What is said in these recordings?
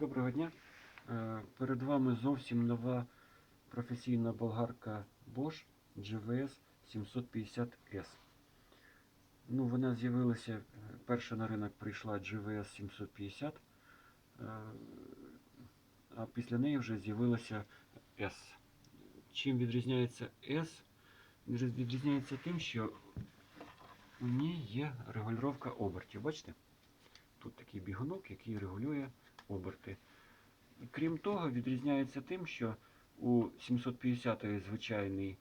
Доброго дня. Е, Перед вами зовсім нова професійна болгарка Bosch GVS 750S. Ну, вона з'явилася, е, перша на ринок прийшла GVS 750, е, а після неї вже з'явилася S. Чим відрізняється S? Відріз- Відрізняється тим, що у ній є регулювання обертів. Бачите? Тут такий бігунок, який регулює оберти. Крім того, відрізняється тим, що у 750 звичайний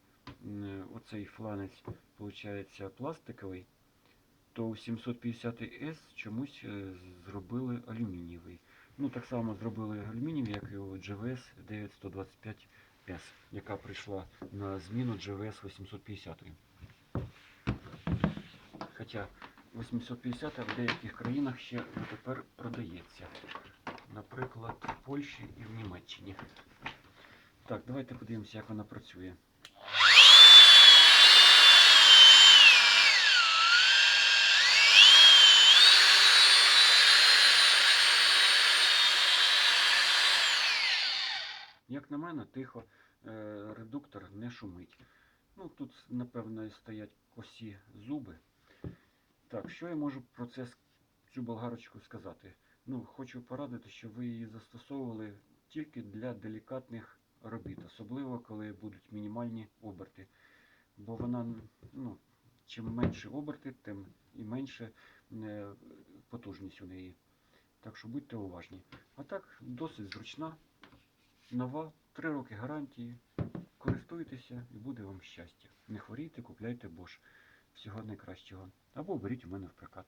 оцей фланець виходить пластиковий, то у 750S чомусь е, зробили алюмінієвий. Ну, так само зробили алюмінієвий, як і у GVS 9125S, яка прийшла на зміну GVS 850. Хоча 850 в деяких країнах ще тепер продається. Наприклад, в Польщі і в Німеччині. Так, давайте подивимося, як вона працює. Як на мене, тихо, е, редуктор не шумить. Ну, тут, напевно, стоять косі зуби. Так, що я можу про це с- цю болгарочку сказати? Ну, хочу порадити, щоб ви її застосовували тільки для делікатних робіт, особливо коли будуть мінімальні оберти. Бо вона, ну, чим менше оберти, тим і менше е, потужність у неї. Так що будьте уважні. А так, досить зручна, нова, 3 роки гарантії. Користуйтеся і буде вам щастя. Не хворійте, купляйте Bosch. Всього найкращого. Або беріть у мене в прокат.